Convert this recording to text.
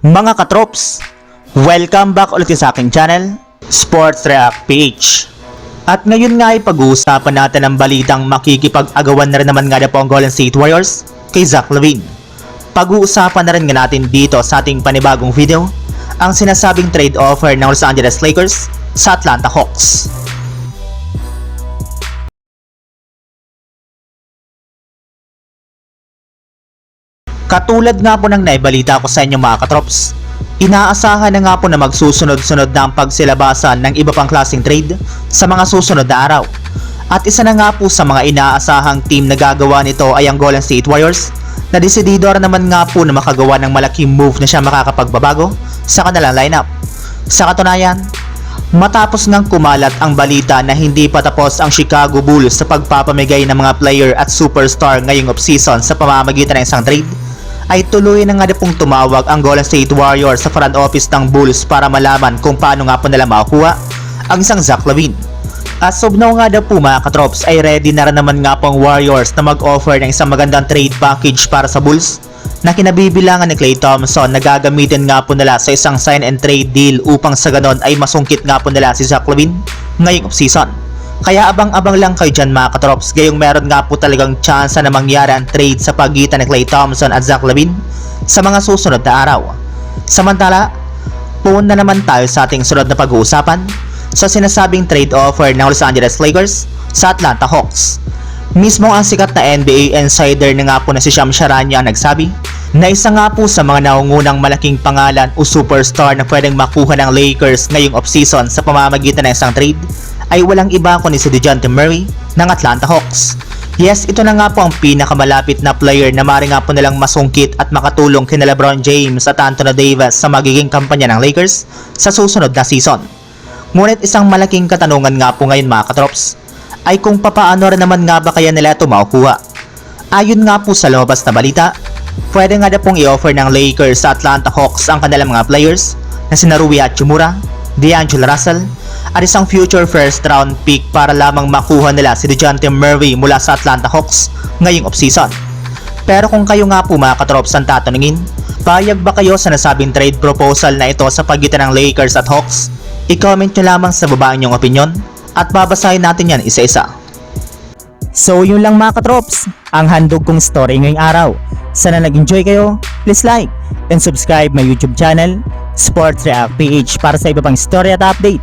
Mga katrops, welcome back ulit sa aking channel, Sports React PH. At ngayon nga ay pag-uusapan natin ang balitang makikipag-agawan na rin naman nga na po ang Golden State Warriors kay Zach Levine. Pag-uusapan na rin nga natin dito sa ating panibagong video ang sinasabing trade offer ng Los Angeles Lakers sa Atlanta Hawks. Katulad nga po ng naibalita ko sa inyo mga katrops, inaasahan na nga po na magsusunod-sunod na ang pagsilabasan ng iba pang klaseng trade sa mga susunod na araw. At isa na nga po sa mga inaasahang team na gagawa nito ay ang Golden State Warriors na desididor naman nga po na makagawa ng malaking move na siya makakapagbabago sa kanilang lineup. Sa katunayan, matapos ngang kumalat ang balita na hindi pa tapos ang Chicago Bulls sa pagpapamigay ng mga player at superstar ngayong offseason sa pamamagitan ng isang trade, ay tuloy na nga na pong tumawag ang Golden State Warriors sa front office ng Bulls para malaman kung paano nga po nila makukuha ang isang Zach Lavine. As of now nga daw po mga katrops ay ready na rin naman nga po ang Warriors na mag-offer ng isang magandang trade package para sa Bulls na kinabibilangan ni Klay Thompson na gagamitin nga po nila sa isang sign and trade deal upang sa ganon ay masungkit nga po nila si Zach Lavine ngayong offseason. Kaya abang-abang lang kayo dyan mga katrops gayong meron nga po talagang chance na mangyari ang trade sa pagitan ni Klay Thompson at Zach Lavine sa mga susunod na araw. Samantala, puun na naman tayo sa ating sunod na pag-uusapan sa sinasabing trade offer ng Los Angeles Lakers sa Atlanta Hawks. Mismo ang sikat na NBA insider na nga po na si Sham Charania ang nagsabi na isa nga po sa mga naungunang malaking pangalan o superstar na pwedeng makuha ng Lakers ngayong offseason sa pamamagitan ng isang trade ay walang iba kundi si DeJounte Murray ng Atlanta Hawks. Yes, ito na nga po ang pinakamalapit na player na mari nga po nilang masungkit at makatulong kina LeBron James at Anthony Davis sa magiging kampanya ng Lakers sa susunod na season. Ngunit isang malaking katanungan nga po ngayon mga katrops ay kung papaano rin naman nga ba kaya nila ito makukuha. Ayon nga po sa lumabas na balita, pwede nga na pong i-offer ng Lakers sa Atlanta Hawks ang kanilang mga players na sina Rui Hachimura, D'Angelo Russell, at isang future first round pick para lamang makuha nila si DeJounte Murray mula sa Atlanta Hawks ngayong offseason. Pero kung kayo nga po mga katrops ang tatanungin, payag ba kayo sa nasabing trade proposal na ito sa pagitan ng Lakers at Hawks? I-comment nyo lamang sa baba inyong opinion at babasahin natin yan isa-isa. So yun lang mga katrops, ang handog kong story ngayong araw. Sana nag-enjoy kayo, please like and subscribe my YouTube channel, Sports React PH para sa iba pang story at update